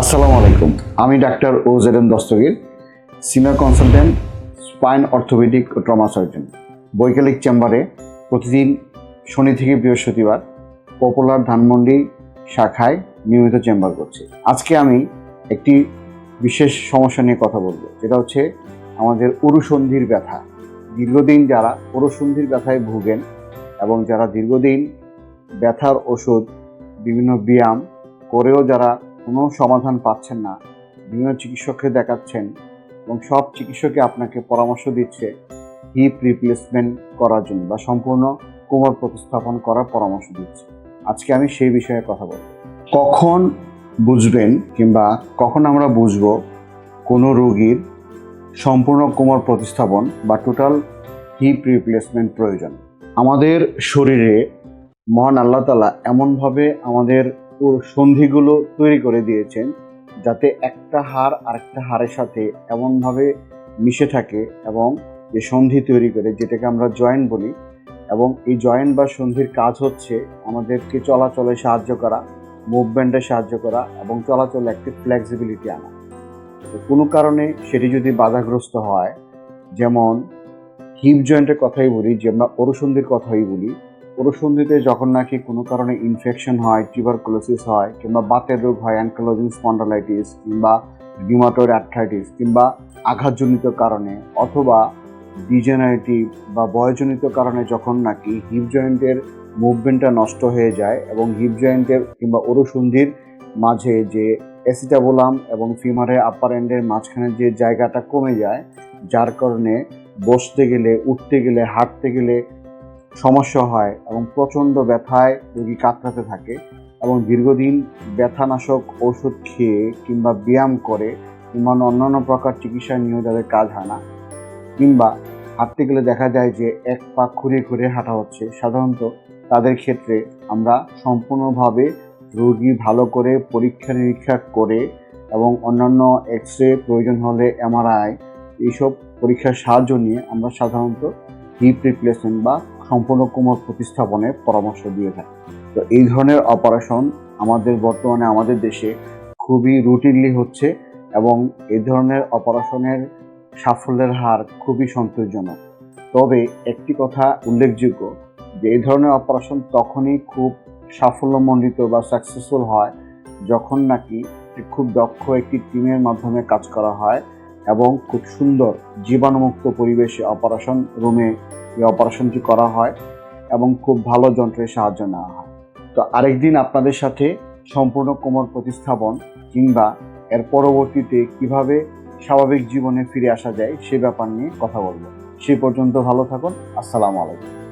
আসসালামু আলাইকুম। আমি doctor O M Dastagir, senior consultant, spine orthopaedic ও ট্রমা সার্জন। বৈকালিক চেম্বারে প্রতিদিন শনি থেকে বৃহস্পতিবার পপুলার ধানমন্ডি শাখায় নিয়মিত চেম্বার করছি। আজকে আমি একটি বিশেষ সমস্যা নিয়ে কথা বলব, যেটা হচ্ছে আমাদের উরুসন্ধির ব্যথা। দীর্ঘদিন যারা উরুসন্ধির ব্যথায় ভুগেন এবং যারা দীর্ঘদিন ব্যথার ওষুধ, বিভিন্ন ব্যায়াম করেও যারা কোনো সমাধান পাচ্ছেন না। বিভিন্ন চিকিৎসককে দেখাচ্ছেন এবং সব চিকিৎসকে আপনাকে পরামর্শ দিচ্ছে হিপ রিপ্লেসমেন্ট করার জন্য বা সম্পূর্ণ কোমর প্রতিস্থাপন করার পরামর্শ দিচ্ছে। আজকে আমি সেই বিষয়ে কথা বলব। কখন বুঝবেন কিংবা কখন আমরা বুঝব কোনো রোগীর সম্পূর্ণ কোমর প্রতিস্থাপন বা টোটাল হিপ রিপ্লেসমেন্ট প্রয়োজন? আমাদের শরীরে মহান আল্লাহ তালা এমনভাবে আমাদের ও সন্ধিগুলো তৈরি করে দিয়েছেন যাতে একটা হাড় আরেকটা হারের সাথে এমনভাবে মিশে থাকে এবং যে সন্ধি তৈরি করে, যেটাকে আমরা জয়েন্ট বলি, এবং এই জয়েন্ট বা সন্ধির কাজ হচ্ছে আমাদেরকে চলাচলে সাহায্য করা, মুভমেন্টে সাহায্য করা এবং চলাচলে একটি ফ্লেক্সিবিলিটি আনা। তো কোনো কারণে সেটি যদি বাধাগ্রস্ত হয়, যেমন হিপ জয়েন্টের কথাই বলি, যে আমরা অরুসন্ধির কথাই বলি পুরুষন্ধিতে যখন নাকি কোনো কারণে ইনফেকশন হয় টিউবারকুলোসিস হয়, কিংবা বাতের রোগ হয় অ্যাঙ্কোলজিং স্পন্ডালাইটিস কিংবা রিউমাটয়েড অ্যাথ্রাইটিস কিংবা আঘাতজনিত কারণে, অথবা ডিজেনারেটিভ বা বয়জনিত কারণে যখন নাকি হিপ জয়েন্টের মুভমেন্টটা নষ্ট হয়ে যায় এবং হিপ জয়েন্টের কিংবা অরুসন্ধির মাঝে যে অ্যাসিটাবোলাম এবং ফিমারের আপার এন্ডের মাঝখানে যে জায়গাটা কমে যায়, যার কারণে বসতে গেলে, উঠতে গেলে, হাঁটতে গেলে সমস্যা হয় এবং প্রচণ্ড ব্যথায় রোগী কাতরাতে থাকে এবং দীর্ঘদিন ব্যথানাশক ওষুধ খেয়ে কিংবা ব্যায়াম করে কিংবা অন্যান্য প্রকার চিকিৎসা নিয়েও যাদের কাজ হয় না। কিংবা হাঁটতে গেলে দেখা যায় যে এক পা খুঁড়িয়ে খুঁড়িয়ে হাঁটা হচ্ছে। সাধারণত তাদের ক্ষেত্রে আমরা সম্পূর্ণভাবে রোগী ভালো করে পরীক্ষা নিরীক্ষা করে এবং অন্যান্য এক্স রে প্রয়োজন হলে এমআরআই এইসব পরীক্ষার সাহায্য নিয়ে আমরা সাধারণত হিপ রিপ্লেসমেন্ট বা সম্পূর্ণ কোমর প্রতিস্থাপনের পরামর্শ দিয়ে থাকি তো এই ধরনের অপারেশন আমাদের বর্তমানে আমাদের দেশে খুবই রুটিনলি হচ্ছে এবং এই ধরনের অপারেশনের সাফল্যের হার খুবই সন্তোষজনক। তবে একটি কথা উল্লেখযোগ্য যে, এই ধরনের অপারেশন তখনই খুব সাফল্যমণ্ডিত বা সাকসেসফুল হয় যখন নাকি খুব দক্ষ একটি টিমের মাধ্যমে কাজ করা হয় এবং খুব সুন্দর জীবাণুমুক্ত পরিবেশে অপারেশন রুমে এই অপারেশনটি করা হয় এবং খুব ভালো যন্ত্রের সাহায্য নেওয়া হয়। তো আরেকদিন আপনাদের সাথে সম্পূর্ণ কোমর প্রতিস্থাপন কিংবা এর পরবর্তীতে কীভাবে স্বাভাবিক জীবনে ফিরে আসা যায় সে ব্যাপার নিয়ে কথা বলব। সে পর্যন্ত ভালো থাকুন। আসসালামু আলাইকুম।